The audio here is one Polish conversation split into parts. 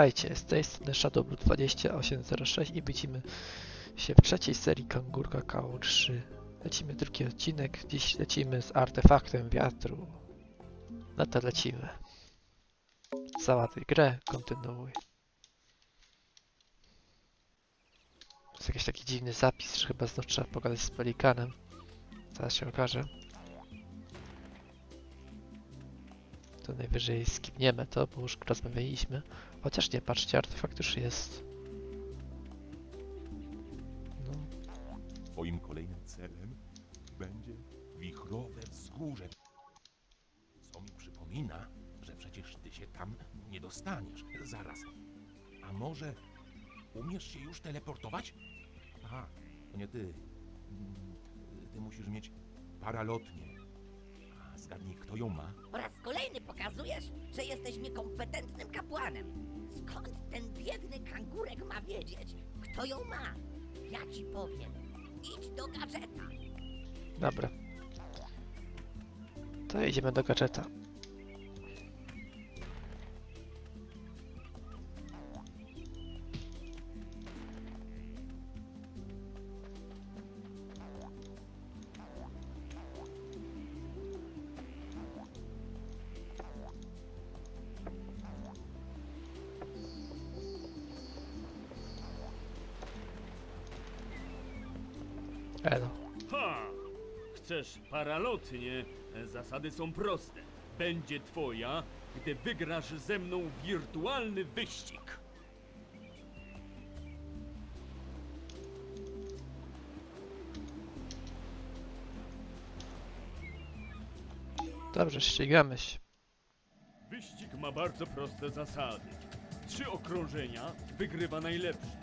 Witajcie, z tej strony Shadowblue 2806 i widzimy się w trzeciej serii Kangurka KO3. Lecimy drugi odcinek, dziś lecimy z artefaktem wiatru. No to lecimy. Załaduj grę, kontynuuj. Jest jakiś taki dziwny zapis, że chyba znów trzeba pogadać z Pelikanem. Zaraz się okaże. To najwyżej skipniemy to, bo już rozmawialiśmy. Chociaż nie, patrzcie, artefakt już jest. No, Twoim kolejnym celem będzie wichrowe wzgórze. Co mi przypomina, że przecież ty się tam nie dostaniesz. Zaraz. A może umiesz się już teleportować? Aha, to nie ty. Mm, Ty musisz mieć paralotnię. Zgadnij, kto ją ma? Po raz kolejny pokazujesz, że jesteś niekompetentnym kapłanem. Skąd ten biedny kangurek ma wiedzieć, kto ją ma? Ja ci powiem. Idź do gadżeta. dobra. To idziemy do gadżeta. Chcesz paralotnie? Zasady są proste. Będzie twoja, gdy wygrasz ze mną wirtualny wyścig. Dobrze, ścigamy się. Wyścig ma bardzo proste zasady. Trzy okrążenia wygrywa najlepszy.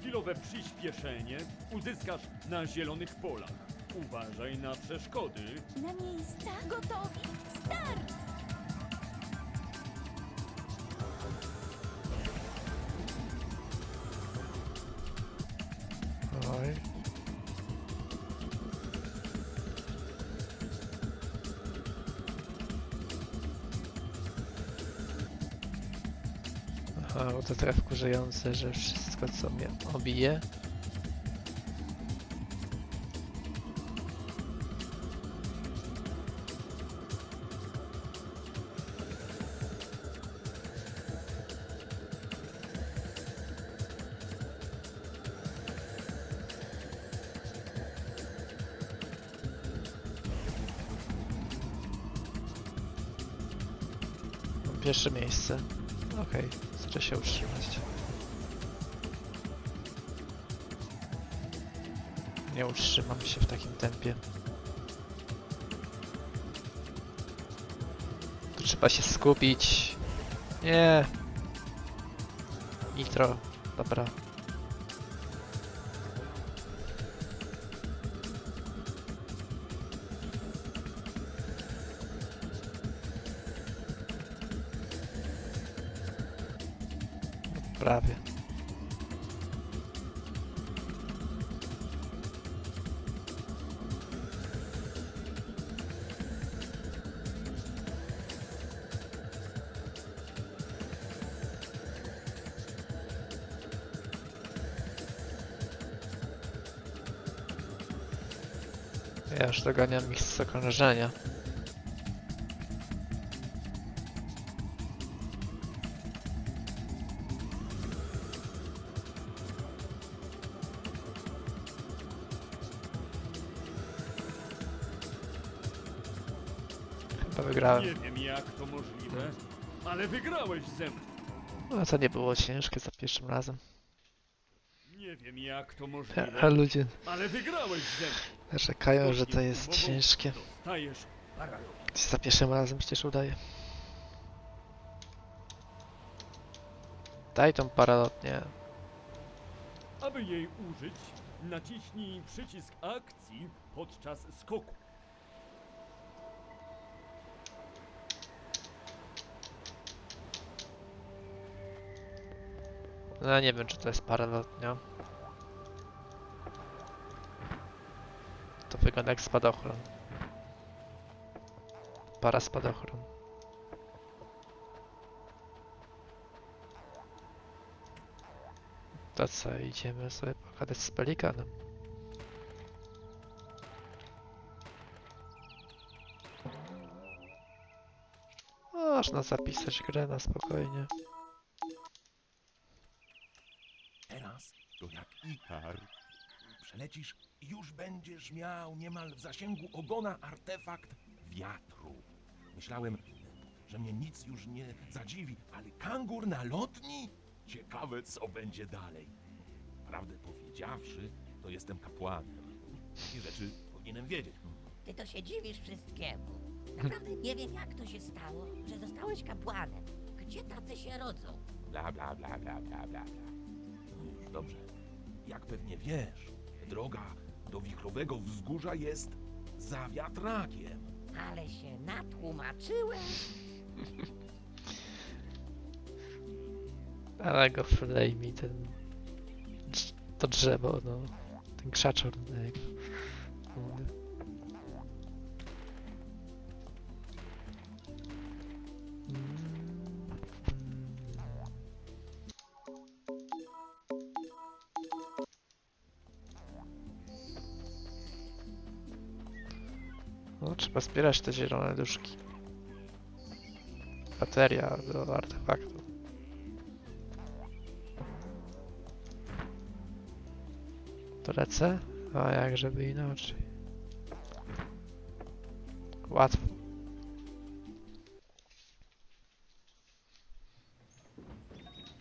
Chwilowe przyspieszenie uzyskasz na zielonych polach. Uważaj na przeszkody. Na miejsca, gotowi, start! Oj. Aha, bo to trochę wkurzające, że wszystko co mnie obije. Pierwsze miejsce. Okej, okay, się utrzymać. Nie utrzymam się w takim tempie. Tu trzeba się skupić. Nie. Nitro. Dobra. Ja już doganiam ich z okrążenia. Chyba wygrałem. Nie wiem jak to możliwe, ale wygrałeś ze mną. No to nie było ciężkie za pierwszym razem. Nie wiem jak to A możliwe, ludzie ale wygrałeś ze mną. Narzekają, że to jest ciężkie. Za pierwszym razem przecież udaje. Daj tą paralotnię. Aby jej użyć, naciśnij przycisk akcji podczas skoku. No nie wiem, czy to jest paralotnia. Wygląda jak spadochron. Para spadochron. To co, idziemy sobie pogadać z Pelikanem. Można zapisać grę na spokojnie. Teraz to jak Ikar. Przelecisz i już będziesz miał niemal w zasięgu ogona artefakt wiatru. Myślałem, że mnie nic już nie zadziwi, ale kangur na lotni? Ciekawe, co będzie dalej. Prawdę powiedziawszy, to jestem kapłanem. Takie rzeczy powinienem wiedzieć. Ty to się dziwisz wszystkiemu. Naprawdę nie wiem, jak to się stało, że zostałeś kapłanem. Gdzie tacy się rodzą? Bla, bla, bla, bla, bla, bla, bla. No już dobrze. Jak pewnie wiesz, droga do wichrowego wzgórza jest za wiatrakiem. Ale się natłumaczyłeś. Ale go mi ten... to drzewo, no. Ten krzaczor, no jak... No, trzeba zbierać te zielone duszki. Bateria do artefaktu. To lecę? A jak żeby inaczej. Łatwo.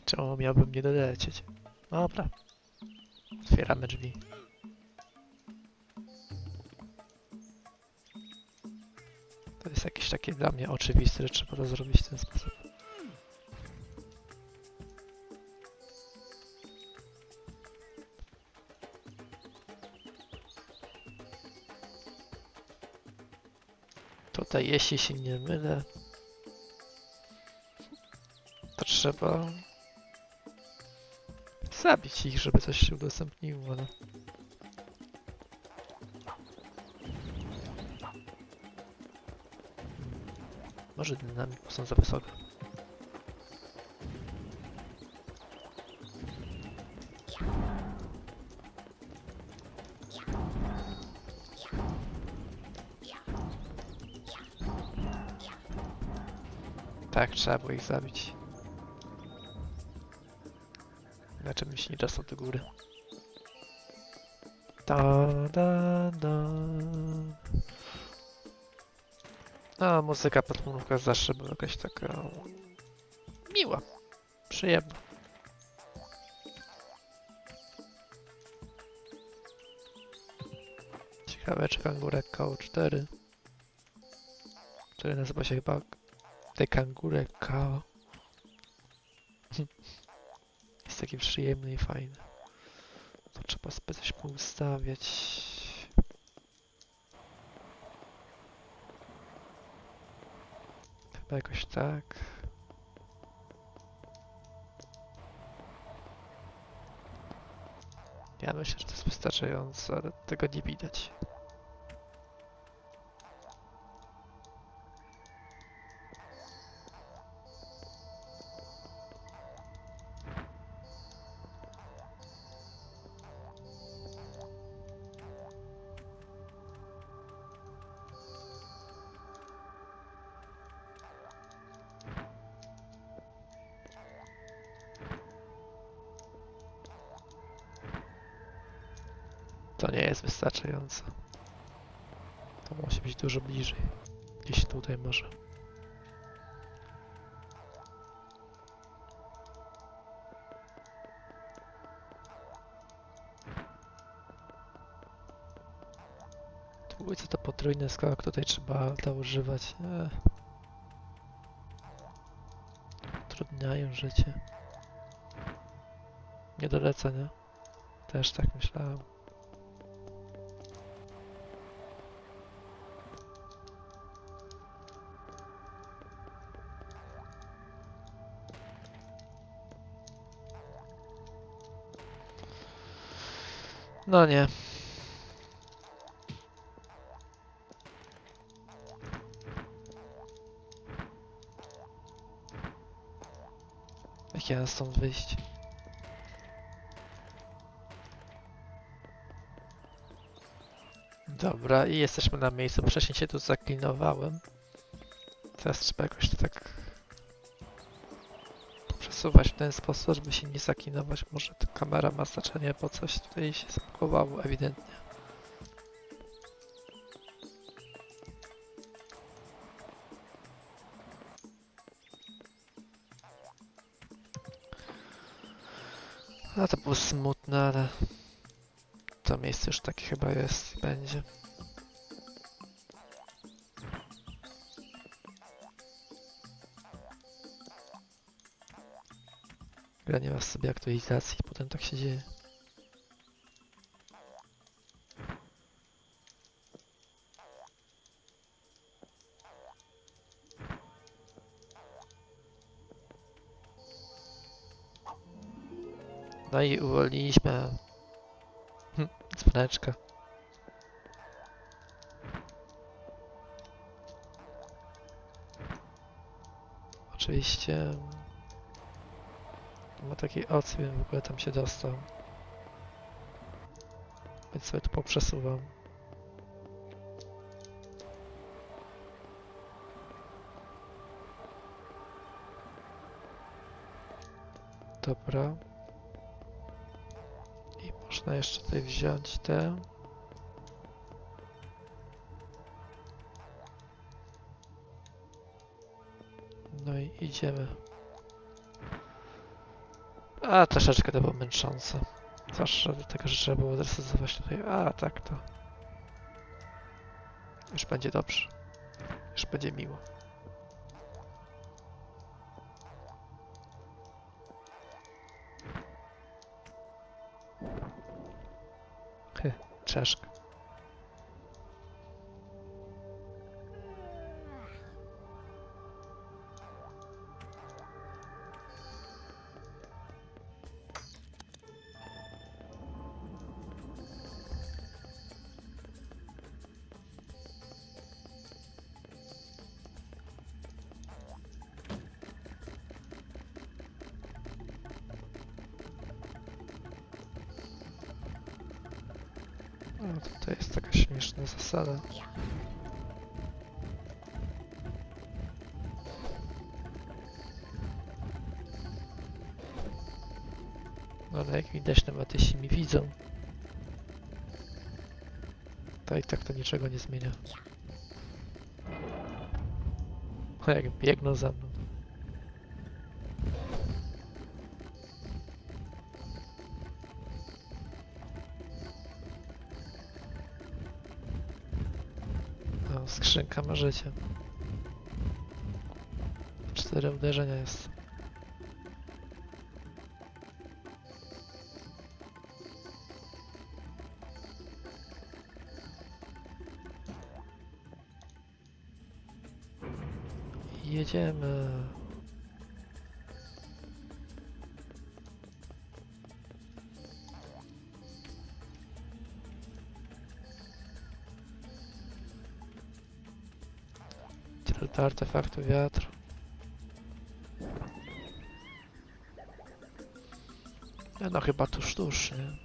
Czemu miałbym nie dolecieć? Dobra. Otwieramy drzwi. Jest jakieś takie dla mnie oczywiste, że trzeba to zrobić w ten sposób. Tutaj, jeśli się nie mylę, to trzeba zabić ich, żeby coś się udostępniło. No. Może dynamiki są za wysokie. Tak, trzeba było ich zabić. Inaczej bym się nie dostał do góry. Da, da, da. A muzyka podmówka zawsze była jakaś taka miła, przyjemna. Ciekawe czy kangurek koło 4 który nazywa się chyba The Kangurek Kao. Jest taki przyjemny i fajny. To trzeba sobie coś poustawiać. Chyba jakoś tak. Ja myślę, że to jest wystarczające, ale tego nie widać. Jest wystarczające. To musi być dużo bliżej. Gdzieś tutaj może. Dwójce to potrójny skok, tutaj trzeba to używać. Eee. Utrudniają życie. Nie dolecę, nie? Też tak myślałem. No nie. Jak ja stąd wyjść? Dobra, i jesteśmy na miejscu. Wcześniej się tu zaklinowałem. Teraz trzeba jakoś to tak przesuwać w ten sposób, żeby się nie zaklinować. Może ta kamera ma znaczenie, bo coś tutaj się spakowało ewidentnie. No to było smutne, ale to miejsce już takie chyba jest i będzie. Gra nie ma w sobie aktualizacji, potem tak się dzieje. No i uwolniliśmy hm, dzwoneczka. Oczywiście ma taki odsłon, w ogóle tam się dostał. Więc sobie to poprzesuwam. Dobra. I można jeszcze tutaj wziąć te. No i idziemy. A, troszeczkę to było męczące. Zwłaszcza do tego, że trzeba było zrestować tutaj. A, tak to. Już będzie dobrze. Już będzie miło. Hy, czeszka. Ale jak widać, nematyści mi widzą. To i tak to niczego nie zmienia. A jak biegną za mną. O, skrzynka ma życie. Cztery uderzenia jest. Jedziemy. Do artefaktu wiatru. No, chyba tuż, tuż, nie?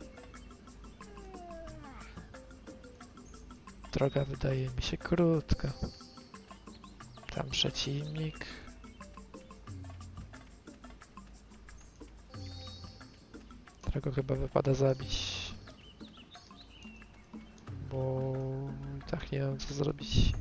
Droga wydaje mi się krótka. Tam przeciwnik. Którego chyba wypada zabić. Bo tak nie wiem co zrobić.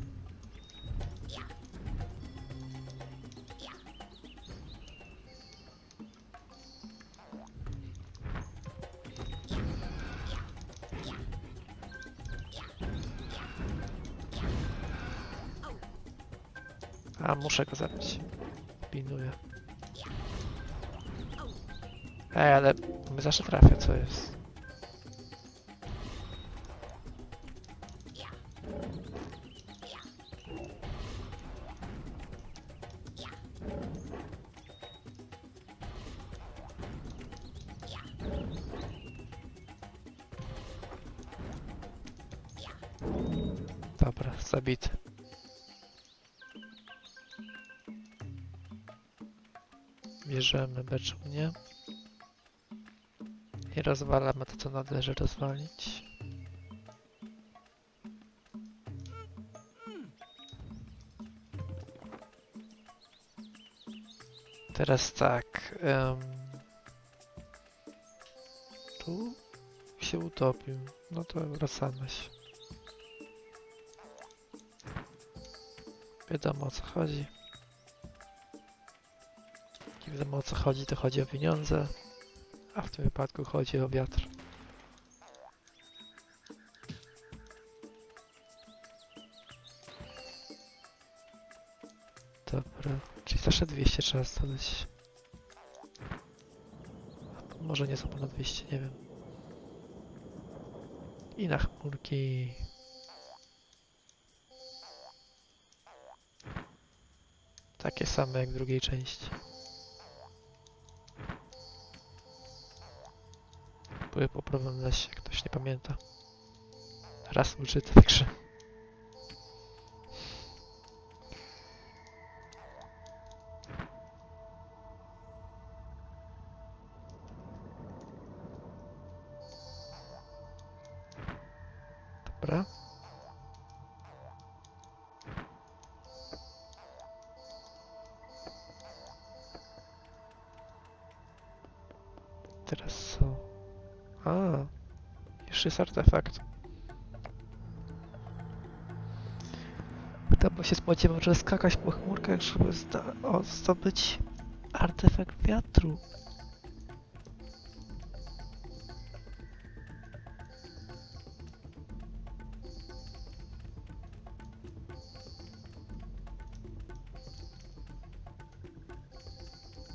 A, muszę go zabić. Pinuję. Ej, ale my zawsze trafia, co jest? bierzemy beczunię i rozwalamy to, co należy rozwalić. Teraz tak. Um, tu się utopił. No to wracamy się. Wiadomo o co chodzi. Jak wiadomo o co chodzi, to chodzi o pieniądze. A w tym wypadku chodzi o wiatr. Dobra, czyli zawsze 200 trzeba stać. Może nie są ponad 200, nie wiem. I na chmurki. Takie same jak w drugiej części. Były po lesie, jak ktoś nie pamięta. Raz użyte w jest artefakt. Tam bo się spodziewał, że skakać po chmurkach, żeby zdobyć artefakt wiatru.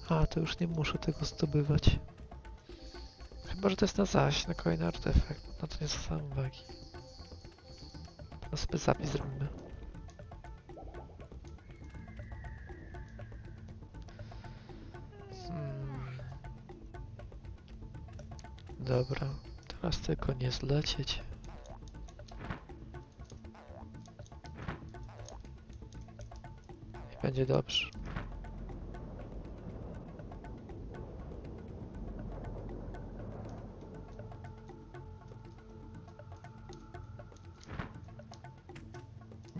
A, to już nie muszę tego zdobywać. Chyba, że to jest na zaś, na kolejny artefakt. No to nie zwracam uwagi. No sobie zapis zrobimy. Hmm. Dobra, teraz tylko nie zlecieć. I będzie dobrze.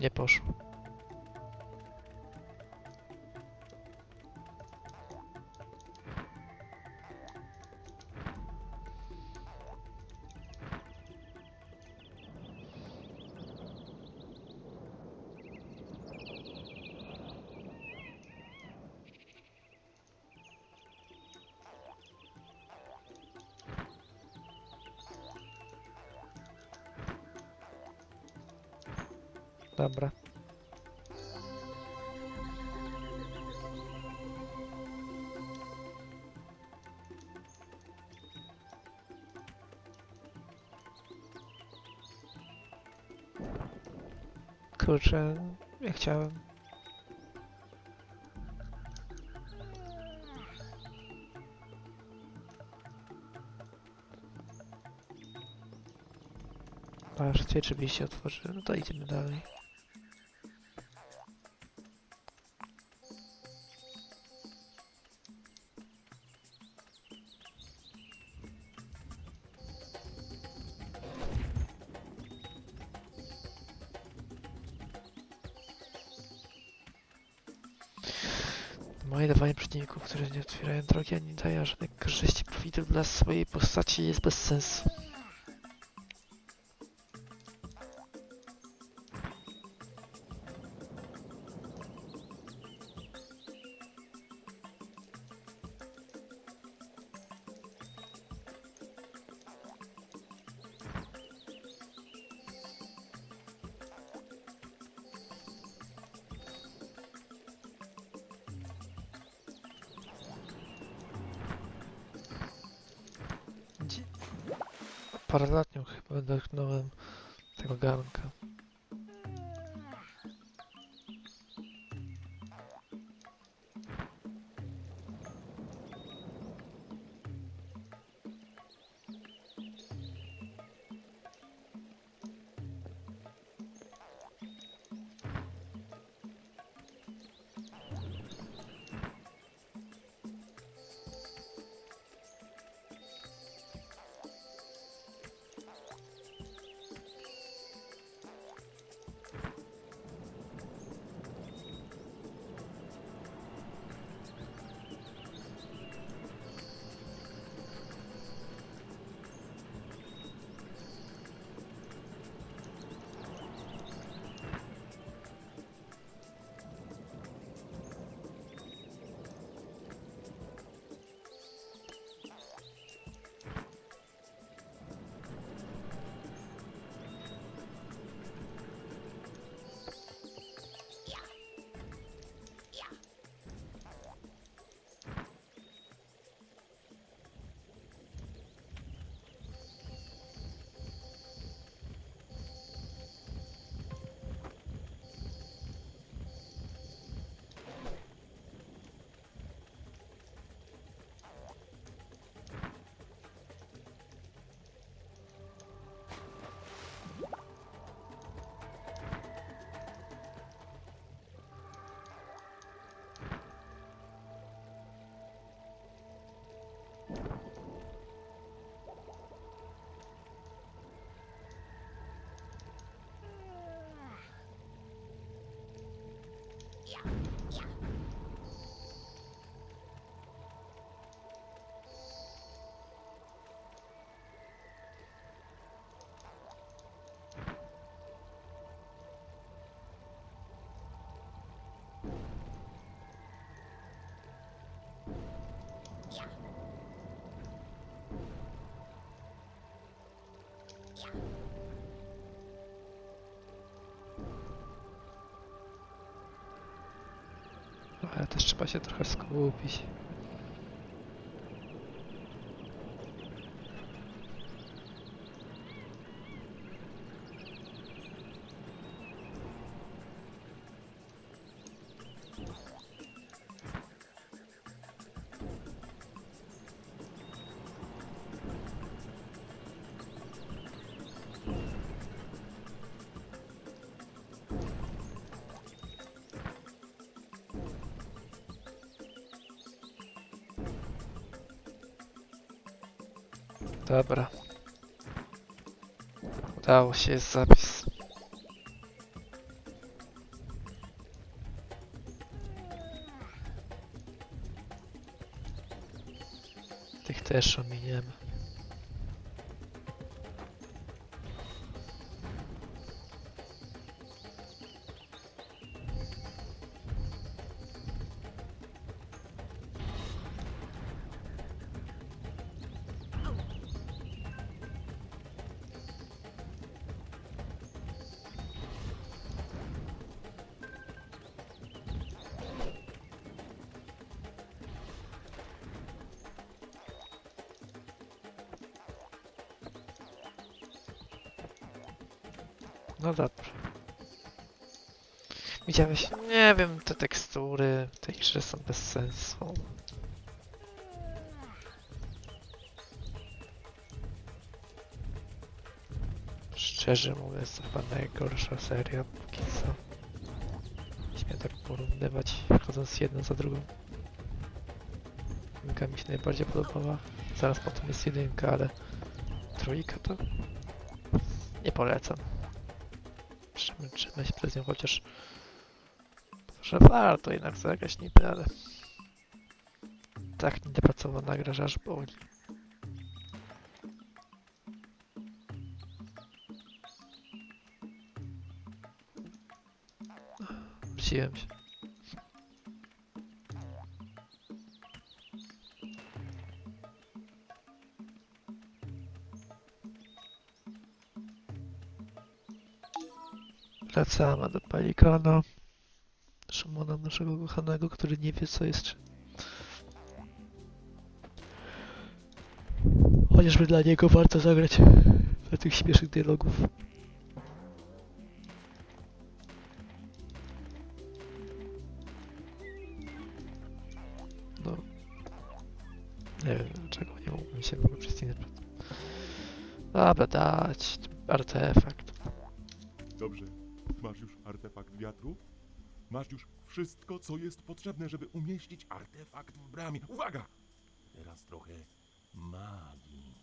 Nie poszło. Dobra. Kurczę, ja chciałem. Dwie drzwi się otworzyły, no to idziemy dalej. Przeciwników, którzy nie otwierają drogi ani nie dają żadnych korzyści profitu dla swojej postaci jest bez sensu. Parę lat nią chyba dotknąłem tego garnka. Ale też trzeba się trochę skupić. Dobra. Udało się, jest zapis. Tych też ominiemy. No dobrze. Widziałeś? Nie wiem, te tekstury w tej grze są bez sensu. Szczerze mówiąc, to chyba najgorsza seria póki co. Śmiem tak porównywać, wchodząc jedną za drugą. Jedynka mi się najbardziej podobała. Zaraz potem jest jedynka, ale trójka to nie polecam. Trzymaj się przez nią chociaż. Że warto jednak zagrać niby, ale tak niedopracowana gra, że aż boli. Wróciłem się. Wracamy do Palikana. Szymona, naszego kochanego, który nie wie co jest. Chociażby dla niego warto zagrać do tych śmiesznych dialogów. No. Nie wiem dlaczego nie mógłbym się w ogóle przez. Dobra, dać artefakt. Wiatru? Masz już wszystko, co jest potrzebne, żeby umieścić artefakt w bramie. Uwaga! Teraz trochę magii.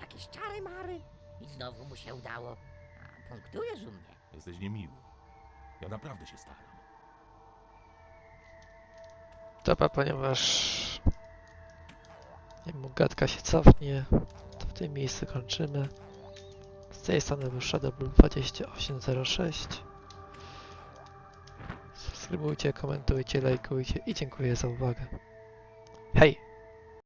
Jakieś czary mary? I znowu mu się udało. A punktujesz u mnie. Jesteś niemiły. Ja naprawdę się staram. Dobra, ponieważ nie mógł gadka się cofnie, to w tym miejscu kończymy. Z tej strony był Shadowblue 2806. Subskrybujcie, komentujcie, lajkujcie i dziękuję za uwagę. Hej!